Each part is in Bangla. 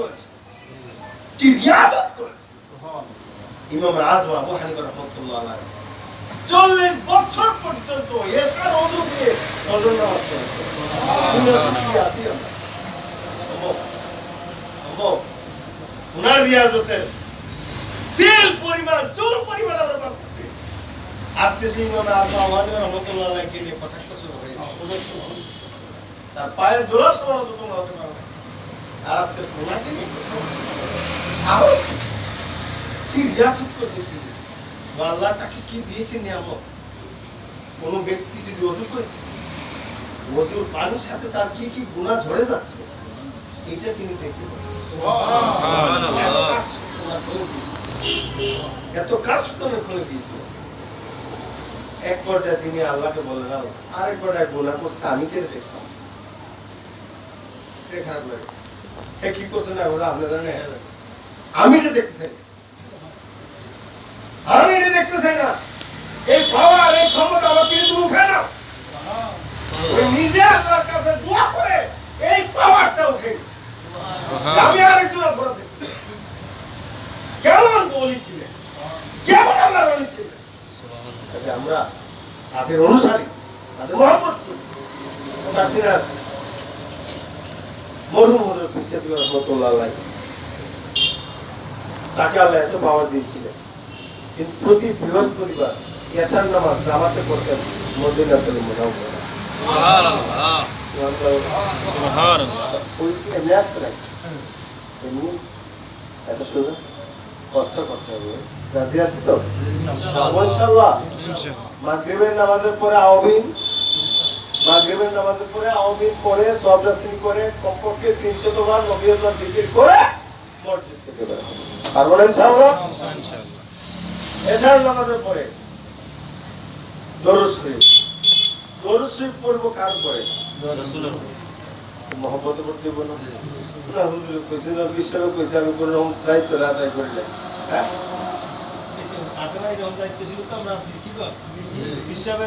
করেছে। কি রিয়াজত করেছে। ইমাম আজম আবু হানিফা রহমতুল্লাহ চল্লিশ বছর পর্যন্ত এসার অজু দিয়ে ফজর নামাজ পড়েছে। ওনার রিয়াজতের তেল পরিমাণ, চুল পরিমাণ আমরা তার পায়ের দোলার সমান তোমরা হতে পারবে আর আজকে তোমাকে নিয়ে সাহস? কি রিয়াজত করছে তিনি আল্লাহ তাকে কি দিয়েছে নিয়ামত? কোন ব্যক্তি যদি অজু করেছে অজুর পানির সাথে তার কি কি গুণা ঝরে যাচ্ছে এটা তিনি দেখতে এত কাজ তোমার করে দিয়েছে। এত কাজ তোমার করে দিয়েছে। এক পর্যায়ে তিনি আল্লাহকে বললেন আরেক পর্যায়ে গুণা করছে আমি কেটে দেখতাম? খারাপ লাগে। এ কি করছে না বলে আপনি জানেন আমি এটা দেখতে চাই। আমি এটা দেখতে চাই না। এই পাওয়ার এই ক্ষমতা আমার কিন্তু উঠে না। নিজে আল্লাহর কাছে দোয়া করে এই পাওয়ারটা উঠে গেছে। আমি আরেকজন অপরাধ দেখতে কেমন বলি ছিলেন? কেমন আল্লাহর বলি ছিলেন? আমরা তাদের অনুসারী তাদের চাচ্ছি না মরহুম হজরত ইসলামী রহমতুল্লাহ তাকে আল্লাহ এত পাওয়ার দিয়েছিলেন। কিন্তু প্রতি বৃহস্পতিবার এসার নামাজ জামাতে করতেন মদিনাতুল মুনাওয়ারা। সুবহানাল্লাহ। ওই এমনি আসতে এমনি? এত সুন্দর। কষ্ট কষ্ট হবে। রাজি আছি তো? ইনশাআল্লাহ। মাগরিবের নামাজের পরে আওবিন মাগরিবের নামাজের পরে আওবিন পরে সব রাসিল করে কমপক্ষে 300 বার নবীয়ত জিকির করে মসজিদ থেকে বের হবে পারব না ইনশাআল্লাহ। এশার নামাজের পরে দরুদ শরীফ। দরুদ শরীফ পড়ব কার পরে মহব্বত করতে না? না হুজুর কইছে না বিশ্বরে কইছে আমি কোন রকম দায়িত্ব আদায় করি হ্যাঁ? আছে না এরকম দায়িত্ব ছিল তো আমরা আছি। কি কর? হিসাবে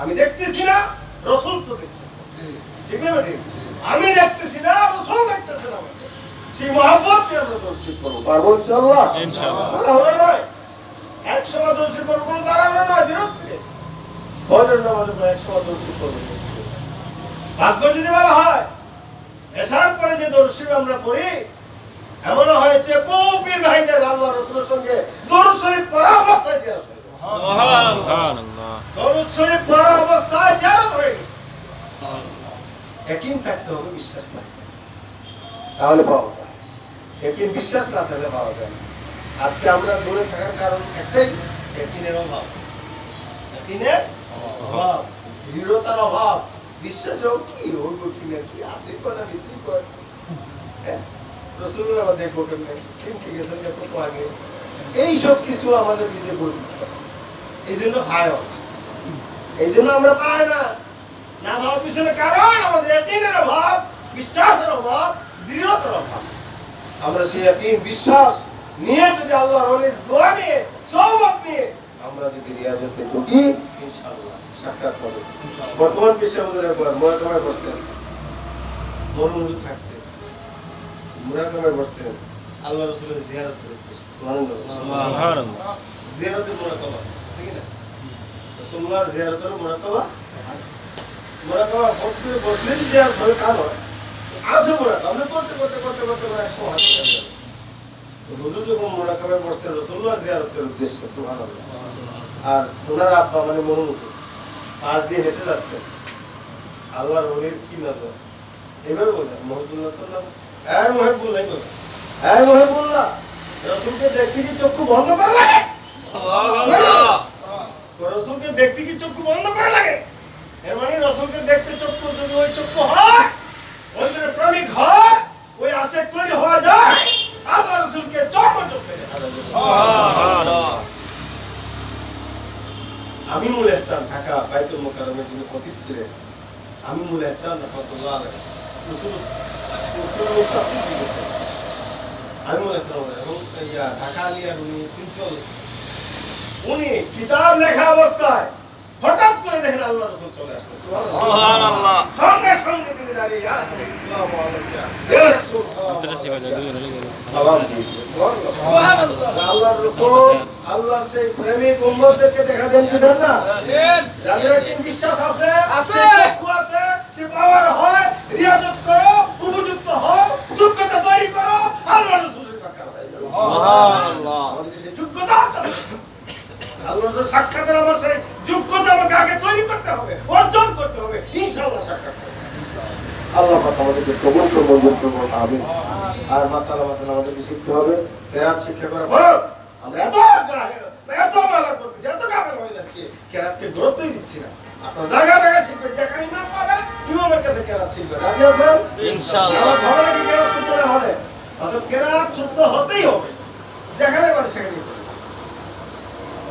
আমি দেখতেছি না রসুল তো দেখতেছে। ঠিক না আমি দেখতেছি না রসুল দেখতেছে না সেই মহাব্বত দিয়ে আমরা দোষী করব। পারব ইনশাআল্লাহ? ইনশাআল্লাহ। তাড়াহুড়ো নয়। একসময় দোষী করব কোনো তাড়াহুড়ো নয় ধীরে ধীরে ফজর নামাজের পর একসময় দোষী করব ভাগ্য যদি বলা হয় এসার পরে যে দর্শী আমরা পড়ি এমন হয়েছে বহু পীর ভাইদের আল্লাহ রসুলের সঙ্গে দরুদ শরীফ পড়া অবস্থায়। বিশ্বাস তাহলে বিশ্বাস না থাকলে আজকে আমরা কারণ দৃঢ়তার অভাব বিশ্বাসেও কি কিনা কি না এইসব কিছু আমাদের নিজে হবে। এই জন্য ভাই এই জন্য আমরা পাই না। না ভাব পিছনে কারণ আমাদের একিনের অভাব বিশ্বাসের অভাব দৃঢ়তার অভাব। আমরা সেই একই বিশ্বাস নিয়ে যদি আল্লাহর অলির দোয়া নিয়ে সহমত নিয়ে আমরা যদি রিয়াজতে ঢুকি ইনশাআল্লাহ সাক্ষাৎ পাবো। বর্তমান বিশ্বে আমাদের একবার মোরাকামায় বসছেন মনোমুজু থাকতে মোরাকামায় বসছেন আল্লাহ রসুলের জিয়ারত জিয়ারতের মোরাকাবা আছে। আছে না জিয়ারতের মোরাকাবা আছে। মোরাকাবা ভোট করে বসলেই জিয়ারত হবে, কাজ হয় আছে মোরাকাবা, আমরা করতে করতে করতে করতে করে একশো হাত হুজুর যখন মোরাকাবায় বসছেন, রসুল্লাহর জিয়ারতের উদ্দেশ্যে আর ওনার আব্বা মানে মনোমুখী পাশ দিয়ে হেঁটে যাচ্ছেন। আল্লাহর অলির কি নজর? এভাবে বোঝা মহিবুল্লাহ তো না। হ্যাঁ মহিবুল্লাহ বলে হ্যাঁ মহিবুল্লাহ রসুলকে দেখতে কি চক্ষু বন্ধ করা লাগে? রসুলকে দেখতে কি চক্ষু বন্ধ করা লাগে? এর মানে রসুলকে দেখতে চক্ষু যদি ওই চক্ষু হয় ওই জন্য প্রেমিক হয় ওই আশেক তৈরি হওয়া যায় আল্লাহ রসুলকে চোখে দেখা যাবে। ইসলাম ঢাকা বাইতুল মোকাররমের যিনি খতিব ছিলেন আমিমুল ইসলাম রহমতুল্লাহ মুফাসসির লিখেছেন আমিমুল ইসলাম এবং ঢাকা আলিয়ার উনি প্রিন্সিপাল উনি কিতাব লেখা অবস্থায় হঠাৎ করে দেখেন আল্লাহ রসুল চলে আসছেন সঙ্গে সঙ্গে তিনি দাঁড়িয়ে আল্লাহর রাসূল আল্লাহর সেই প্রেমিক উম্মতদেরকে দেখা দেন কি না? যাদের বিশ্বাস আছে আছে। আছে সে পাওয়ার হয় রিয়াজত করো উপযুক্ত হও যোগ্যতা তৈরি করো আল্লাহর রাসূলের সাক্ষাৎ হয়ে যাবে আমাদের সেই যোগ্যতা অর্জন করতে হবে। আল্লাহর রাসূল সাক্ষাতের আমার সেই যোগ্যতা আমাকে আগে তৈরি করতে হবে অর্জন করতে হবে ইনশাআল্লাহ সাক্ষাৎ হবে। আল্লাহ পাক আমাদেরকে কবুল করে মঞ্জুর করুন আমিন আর মাসালা মাসালা আমাদেরকে শিখতে হবে কেরাত শিক্ষা করা ফরজ আমরা এত গায়ে- এত মালা করতেছি এত গাফেল হয়ে যাচ্ছি কেরাতকে গুরুত্বই দিচ্ছি না আপনার জায়গা জায়গা শিখবেন যেখানে ইমাম পাবেন ইমামের কাছে কেরাত শিখবেন রাজি আছেন ইনশাআল্লাহ। আমার ভালো লাগে কেরাত শুনতে না হবে অতএব কেরাত শুদ্ধ হতেই হবে যেখানে পারে সেখানে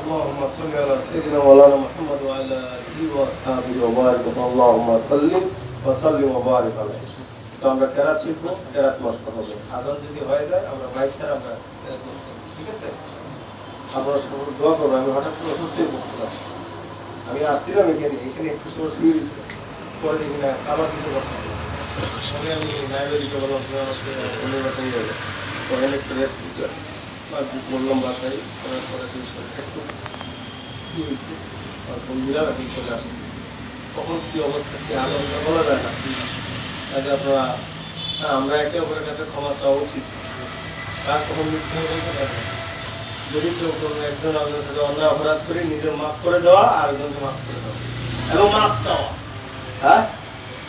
اللهم صل على سيدنا مولانا محمد وعلى اله واصحابه وبارك اللهم صل وسلم وبارك عليه তো আমরা কেরাত শিখব কেরাত মস্ত হবে। আদান যদি হয়ে যায় আমরা বাইক স্যার আমরা ঠিক আছে? আপনারা সকল দোয়া করব আমি হঠাৎ করে অসুস্থ হয়ে পড়ছিলাম। আমি আসছিলাম এখানে এখানে একটু সময় শুয়ে গেছি পরে দেখি না খাবার দিতে পারছি সঙ্গে আমি লাইব্রেরিতে বললাম অন্য বাসায় যাবে পরে একটু রেস্ট দিতে বললাম বাসায় করার পরে একটু কি হয়েছে? আর বন্ধুরা এখন চলে আসছে। কখন কি অবস্থা কি আনন্দ বলা যায় না। কাজে আপনারা হ্যাঁ, আমরা একে অপরের কাছে ক্ষমা চাওয়া উচিত তার কখন মৃত্যু হবে বলতে পারি না। যদি কেউ কোনো একজন আপনার সাথে অন্যায় অপরাধ করে নিজের মাফ করে দেওয়া আর একজনকে মাফ করে দেওয়া এবং মাফ চাওয়া হ্যাঁ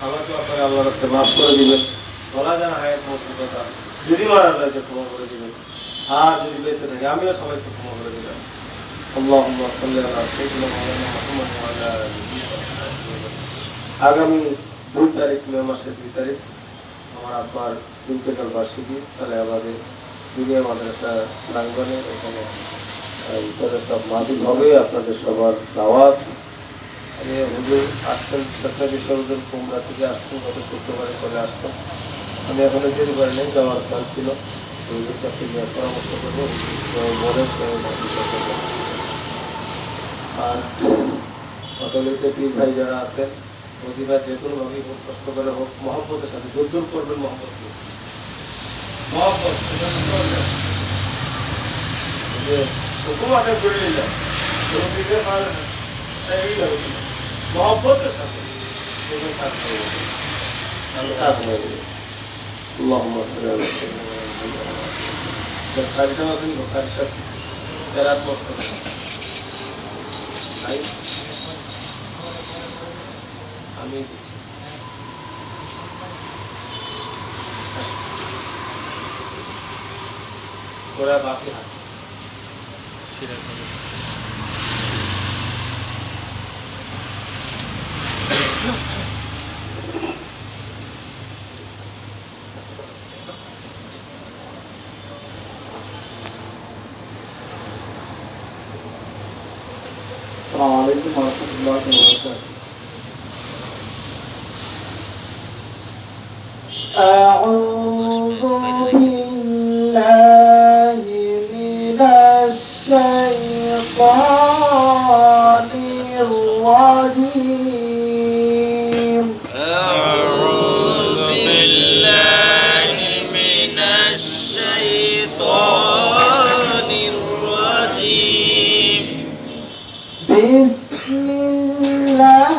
আমাকে আপনারা আল্লাহ রাস্তায় মাফ করে দিবেন বলা যায় না হায়াত মতো কথা যদি মারা যায় তো ক্ষমা করে দিবেন আর যদি বেঁচে থাকে আমিও সবাইকে ক্ষমা করে দিলাম اللهم صل على سيدنا مولانا محمد وعلى آله وصحبه আগামী দুই তারিখ, মে মাসের দুই তারিখ, আমার আব্বার ইন্তেকাল বার্ষিকী, সালেহাবাদে দুনিয়া মাদ্রাসা প্রাঙ্গনে এখানে সব হবে, আপনাদের সবার দাওয়াত। আমি হুজুর আসতেন চেষ্টা বিশ্ববিদ্যালয় কুমড়া থেকে আসতেন, গত শুক্রবারে করে আসতাম। আমি এখনও যেতে পারি নাই, যাওয়ার প্ল্যান ছিল। হুজুর কাছে গিয়ে পরামর্শ করব আর অটলিতে পীর ভাই যারা আছেন ওজিবা যে কোনো ভাবে হোক কষ্ট করে হোক মহব্বতের সাথে জোর জোর করবেন মহব্বতকে মহব্বত সেটা বুঝতে পারলেন? যে হুকুম আদায় করে নিলাম কোনো পীরের মাল এই হবে না। মহব্বতের সাথে সেগুলো কাজ করে যাবে। তাহলে কাজ হয়ে যাবে اللهم صل على سيدنا محمد খারিজা আছেন খারিজ সাথে তেরাত মস্ত ভাই আমি দিচ্ছি। গোড়া বাকি হাত। আসসালামু আলাইকুম أعوذ بالله من الشيطان الرجيم. أعوذ بالله من الشيطان الرجيم. بسم الله